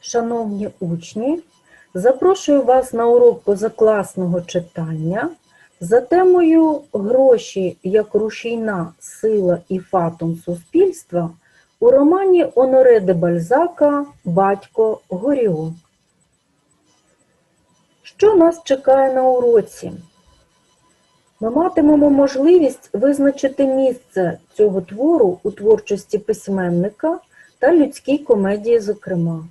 Шановні учні, запрошую вас на урок позакласного читання за темою Гроші як рушійна сила і фатум суспільства у романі Оноре де Бальзака Батько Горіо. Що нас чекає на уроці? Ми матимемо можливість визначити місце цього твору у творчості письменника та людській комедії, зокрема.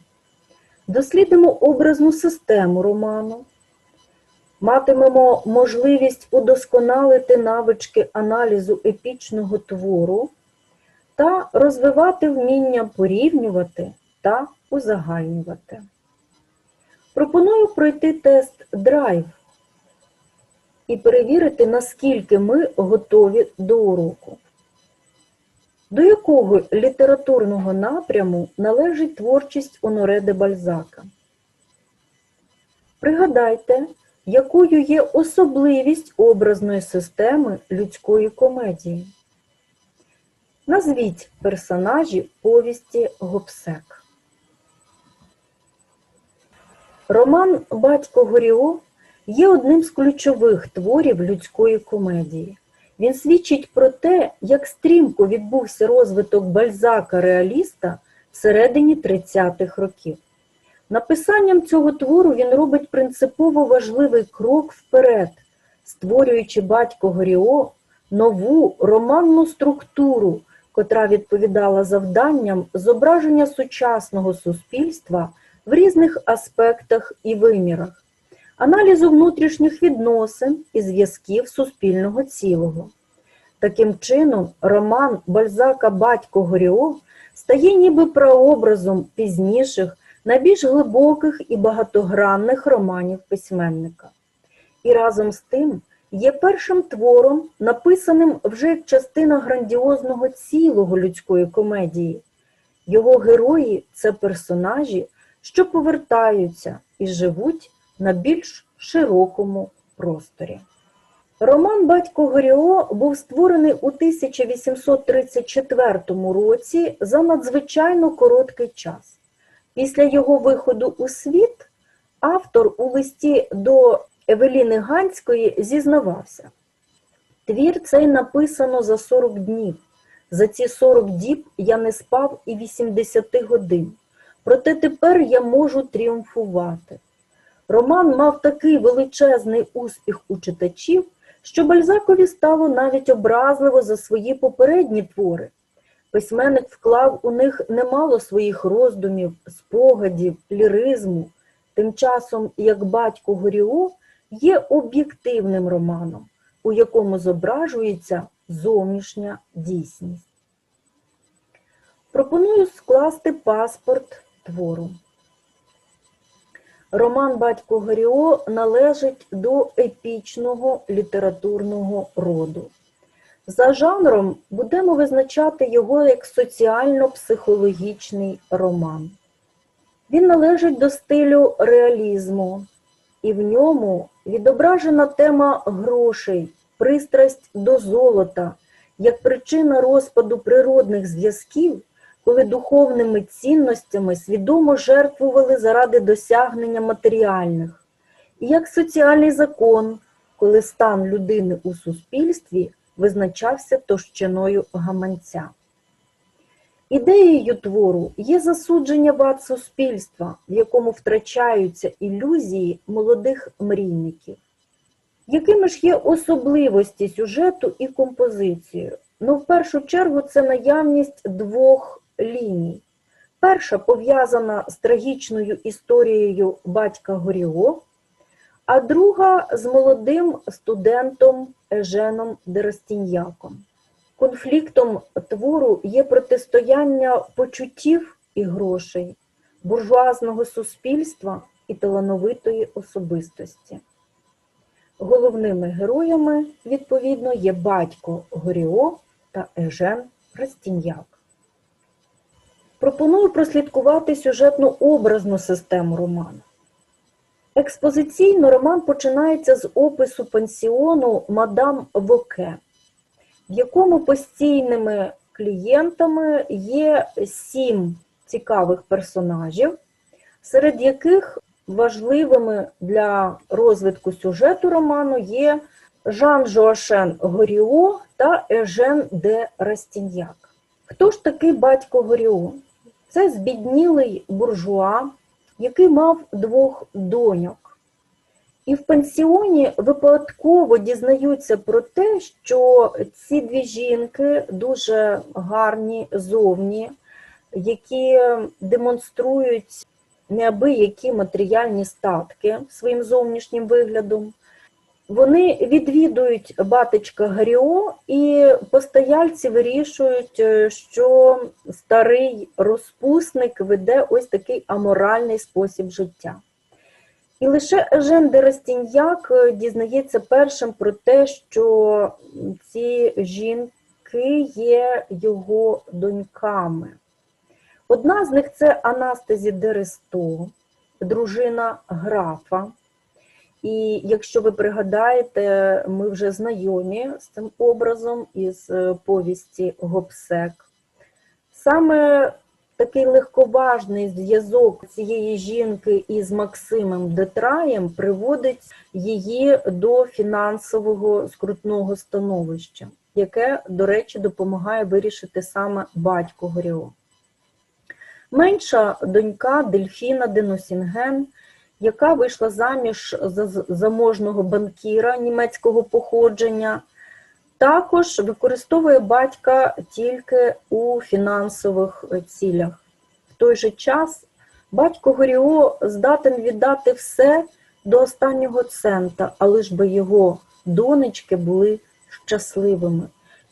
Дослідимо образну систему роману, матимемо можливість удосконалити навички аналізу епічного твору та розвивати вміння порівнювати та узагальнювати. Пропоную пройти тест драйв і перевірити, наскільки ми готові до уроку. До якого літературного напряму належить творчість Оноре де Бальзака? Пригадайте, якою є особливість образної системи людської комедії. Назвіть персонажі повісті Гобсек. Роман Батько Горіо є одним з ключових творів людської комедії. Він свідчить про те, як стрімко відбувся розвиток бальзака-реаліста всередині 30-х років. Написанням цього твору він робить принципово важливий крок вперед, створюючи батько Горіо нову романну структуру, котра відповідала завданням зображення сучасного суспільства в різних аспектах і вимірах аналізу внутрішніх відносин і зв'язків суспільного цілого. Таким чином, роман Бальзака Батько Горіо стає ніби прообразом пізніших, найбільш глибоких і багатогранних романів письменника. І разом з тим є першим твором, написаним вже як частина грандіозного цілого людської комедії. Його герої це персонажі, що повертаються і живуть на більш широкому просторі. Роман Батько Горіо був створений у 1834 році за надзвичайно короткий час. Після його виходу у світ автор у листі до Евеліни Ганської зізнавався. Твір цей написано за 40 днів. За ці 40 діб я не спав і 80 годин. Проте тепер я можу тріумфувати. Роман мав такий величезний успіх у читачів, що Бальзакові стало навіть образливо за свої попередні твори. Письменник вклав у них немало своїх роздумів, спогадів, ліризму. Тим часом, як батько Горіо є об'єктивним романом, у якому зображується зовнішня дійсність. Пропоную скласти паспорт твору. Роман Батько Горіо належить до епічного літературного роду. За жанром будемо визначати його як соціально-психологічний роман. Він належить до стилю реалізму, і в ньому відображена тема грошей, пристрасть до золота як причина розпаду природних зв'язків коли духовними цінностями свідомо жертвували заради досягнення матеріальних, і як соціальний закон, коли стан людини у суспільстві визначався товщиною гаманця. Ідеєю твору є засудження вад суспільства, в якому втрачаються ілюзії молодих мрійників. Якими ж є особливості сюжету і композиції? Ну, в першу чергу, це наявність двох ліній. Перша пов'язана з трагічною історією батька Горіо, а друга з молодим студентом Еженом Деростіньяком. Конфліктом твору є протистояння почуттів і грошей, буржуазного суспільства і талановитої особистості. Головними героями, відповідно, є батько Горіо та Ежен Растіньяк. Пропоную прослідкувати сюжетну образну систему роману. Експозиційно роман починається з опису пансіону мадам Воке, в якому постійними клієнтами є сім цікавих персонажів, серед яких важливими для розвитку сюжету роману є Жан Жоашен Горіо та Ежен де Растіньяк. Хто ж такий батько Горіо? Це збіднілий буржуа, який мав двох доньок. І в пансіоні випадково дізнаються про те, що ці дві жінки дуже гарні зовні, які демонструють неабиякі матеріальні статки своїм зовнішнім виглядом. Вони відвідують батечка Гаріо, і постояльці вирішують, е, що старий розпусник веде ось такий аморальний спосіб життя. І лише Ежен де Растіньяк е, дізнається першим про те, що ці жінки є його доньками. Одна з них це Анастазі Дересто, дружина графа. І якщо ви пригадаєте, ми вже знайомі з цим образом із е, повісті Гобсек. Саме такий легковажний зв'язок цієї жінки із Максимом Детраєм приводить її до фінансового скрутного становища, яке, до речі, допомагає вирішити саме батько Горіо. Менша донька Дельфіна Деносінген, яка вийшла заміж за заможного банкіра німецького походження, також використовує батька тільки у фінансових цілях. В той же час батько Горіо здатен віддати все до останнього цента, але ж би його донечки були щасливими.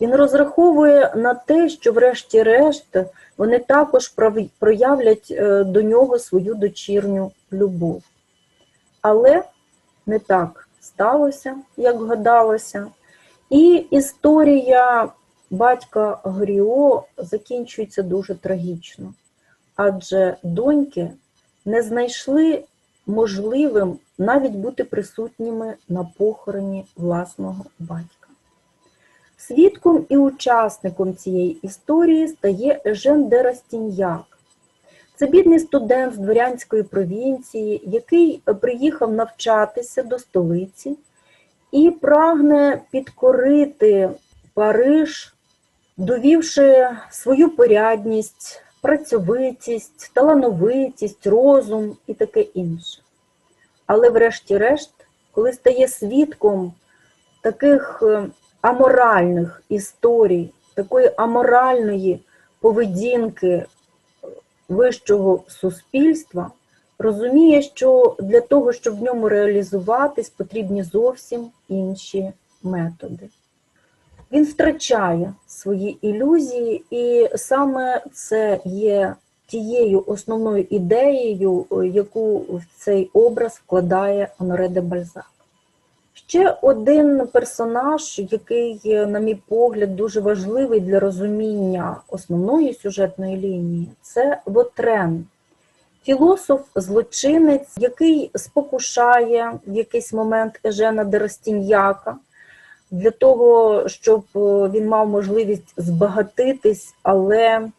Він розраховує на те, що, врешті-решт, вони також проявлять е, до нього свою дочірню любов. Але не так сталося, як гадалося. І історія батька Горіо закінчується дуже трагічно, адже доньки не знайшли можливим навіть бути присутніми на похороні власного батька. Свідком і учасником цієї історії стає Ежен де Растіньяк. Це бідний студент з дворянської провінції, який приїхав навчатися до столиці і прагне підкорити Париж, довівши свою порядність, працьовитість, талановитість, розум і таке інше. Але, врешті-решт, коли стає свідком таких аморальних історій, такої аморальної поведінки вищого суспільства, розуміє, що для того, щоб в ньому реалізуватись, потрібні зовсім інші методи. Він втрачає свої ілюзії, і саме це є тією основною ідеєю, яку в цей образ вкладає Оноре де Бальзак. Ще один персонаж, який, на мій погляд, дуже важливий для розуміння основної сюжетної лінії, це Вотрен, філософ-злочинець, який спокушає в якийсь момент Ежена Деростіньяка для того, щоб він мав можливість збагатитись, але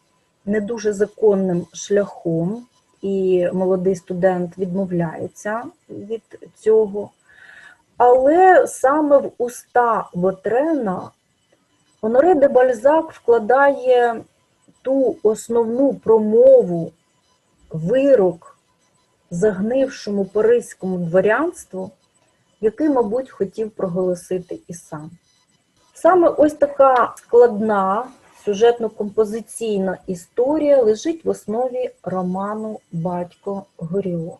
не дуже законним шляхом. І молодий студент відмовляється від цього. Але саме в уста Вотрена Оноре де Бальзак вкладає ту основну промову, вирок загнившому паризькому дворянству, який, мабуть, хотів проголосити і сам. Саме ось така складна сюжетно-композиційна історія лежить в основі роману Батько Горіло.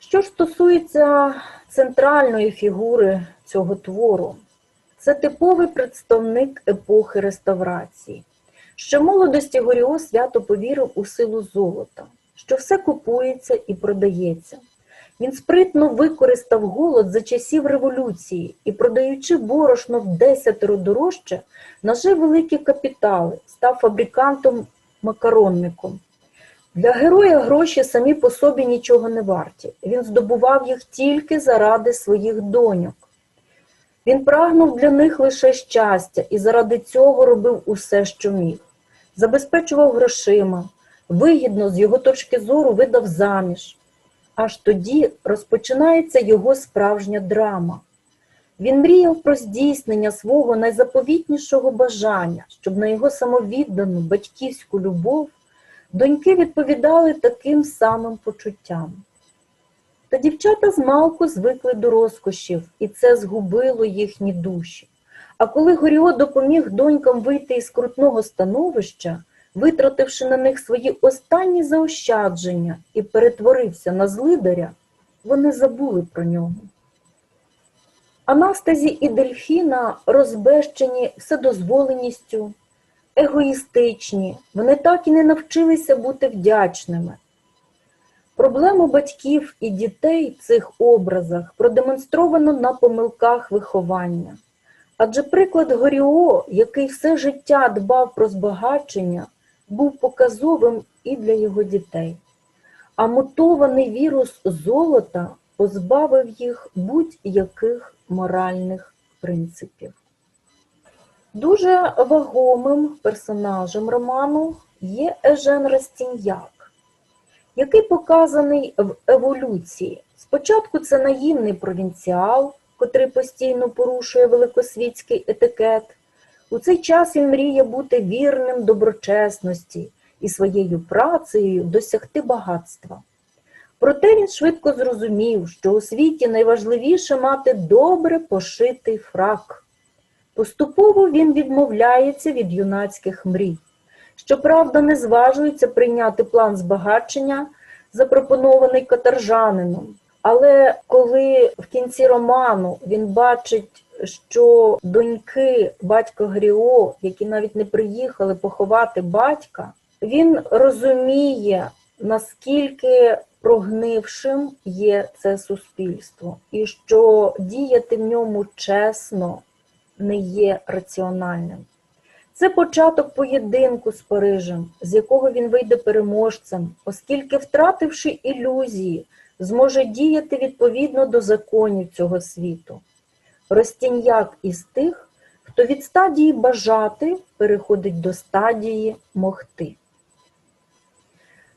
Що ж стосується центральної фігури цього твору, це типовий представник епохи реставрації. Ще молодості Горіо свято повірив у силу золота, що все купується і продається. Він спритно використав голод за часів революції і, продаючи борошно в десятеро дорожче, нажив великі капітали, став фабрикантом-макаронником. Для героя гроші самі по собі нічого не варті. Він здобував їх тільки заради своїх доньок. Він прагнув для них лише щастя і заради цього робив усе, що міг. Забезпечував грошима, вигідно з його точки зору видав заміж. Аж тоді розпочинається його справжня драма. Він мріяв про здійснення свого найзаповітнішого бажання, щоб на його самовіддану батьківську любов доньки відповідали таким самим почуттям. Та дівчата змалку звикли до розкошів, і це згубило їхні душі. А коли Горіо допоміг донькам вийти із крутного становища, витративши на них свої останні заощадження і перетворився на злидаря, вони забули про нього. Анастазі і Дельфіна розбещені вседозволеністю, егоїстичні, вони так і не навчилися бути вдячними. Проблему батьків і дітей в цих образах продемонстровано на помилках виховання. Адже приклад Горіо, який все життя дбав про збагачення, був показовим і для його дітей. А мутований вірус золота позбавив їх будь-яких моральних принципів. Дуже вагомим персонажем роману є Ежен Растіньяк, який показаний в еволюції. Спочатку це наївний провінціал, котрий постійно порушує великосвітський етикет. У цей час він мріє бути вірним доброчесності і своєю працею досягти багатства. Проте він швидко зрозумів, що у світі найважливіше мати добре пошитий фрак. Поступово він відмовляється від юнацьких мрій. Щоправда, не зважується прийняти план збагачення, запропонований каторжанином. Але коли в кінці роману він бачить, що доньки батька Гріо, які навіть не приїхали поховати батька, він розуміє, наскільки прогнившим є це суспільство, і що діяти в ньому чесно не є раціональним. Це початок поєдинку з Парижем, з якого він вийде переможцем, оскільки, втративши ілюзії, зможе діяти відповідно до законів цього світу. Ростіньяк із тих, хто від стадії бажати переходить до стадії могти.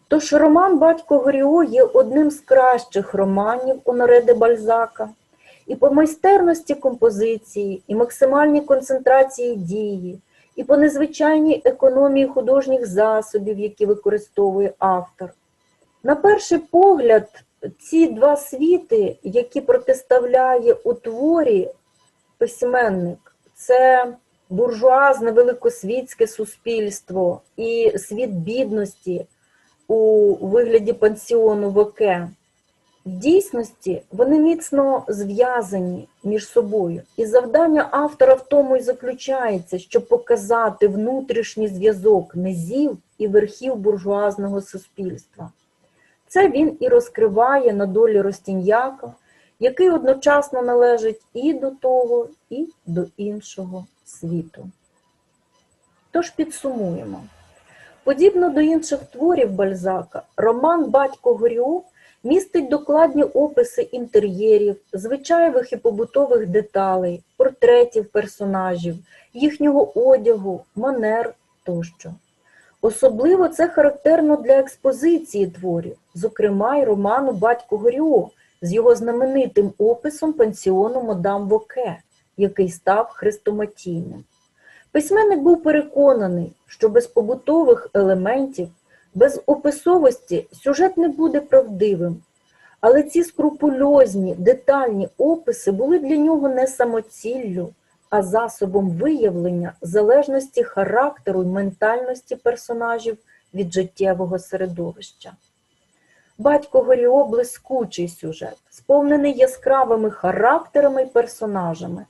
Тож роман Батько Горіо є одним з кращих романів Оноре де Бальзака, і по майстерності композиції, і максимальній концентрації дії, і по незвичайній економії художніх засобів, які використовує автор. На перший погляд, ці два світи, які протиставляє у творі письменник, це буржуазне великосвітське суспільство і світ бідності у вигляді пансіону Воке. В дійсності вони міцно зв'язані між собою, і завдання автора в тому і заключається, щоб показати внутрішній зв'язок низів і верхів буржуазного суспільства. Це він і розкриває на долі Ростіньяка, який одночасно належить і до того, і до іншого світу. Тож підсумуємо. Подібно до інших творів Бальзака, роман Батько Горіо містить докладні описи інтер'єрів, звичайних і побутових деталей, портретів персонажів, їхнього одягу, манер тощо. Особливо це характерно для експозиції творів, зокрема й роману Батько Горіо з його знаменитим описом пансіону Мадам Воке, який став хрестоматійним. Письменник був переконаний, що без побутових елементів, без описовості сюжет не буде правдивим, але ці скрупульозні, детальні описи були для нього не самоціллю, а засобом виявлення залежності характеру й ментальності персонажів від життєвого середовища. Батько Горіо блискучий сюжет, сповнений яскравими характерами й персонажами.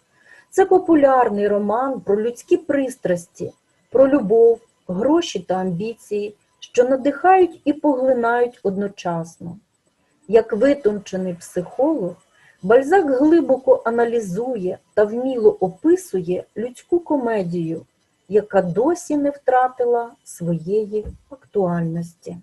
Це популярний роман про людські пристрасті, про любов, гроші та амбіції, що надихають і поглинають одночасно. Як витончений психолог, Бальзак глибоко аналізує та вміло описує людську комедію, яка досі не втратила своєї актуальності.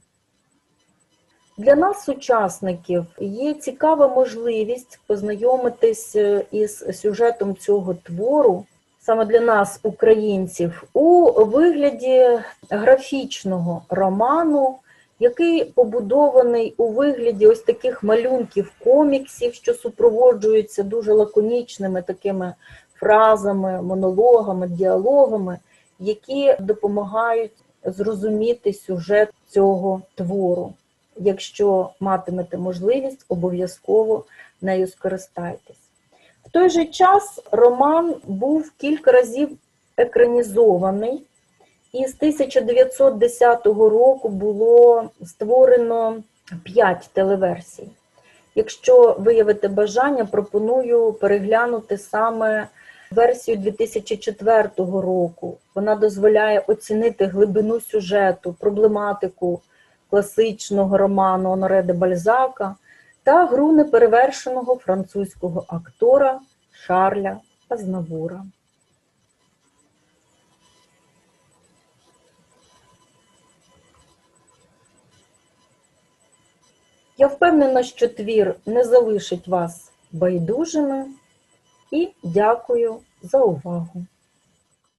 Для нас, сучасників, є цікава можливість познайомитись е, із сюжетом цього твору, саме для нас, українців, у вигляді графічного роману який побудований у вигляді ось таких малюнків коміксів, що супроводжуються дуже лаконічними такими фразами, монологами, діалогами, які допомагають зрозуміти сюжет цього твору. Якщо матимете можливість, обов'язково нею скористайтесь. В той же час роман був кілька разів екранізований, і з 1910 року було створено 5 телеверсій. Якщо виявите бажання, пропоную переглянути саме версію 2004 року. Вона дозволяє оцінити глибину сюжету, проблематику класичного роману Оноре де Бальзака та гру неперевершеного французького актора Шарля Азнавура. Я впевнена, що твір не залишить вас байдужими і дякую за увагу.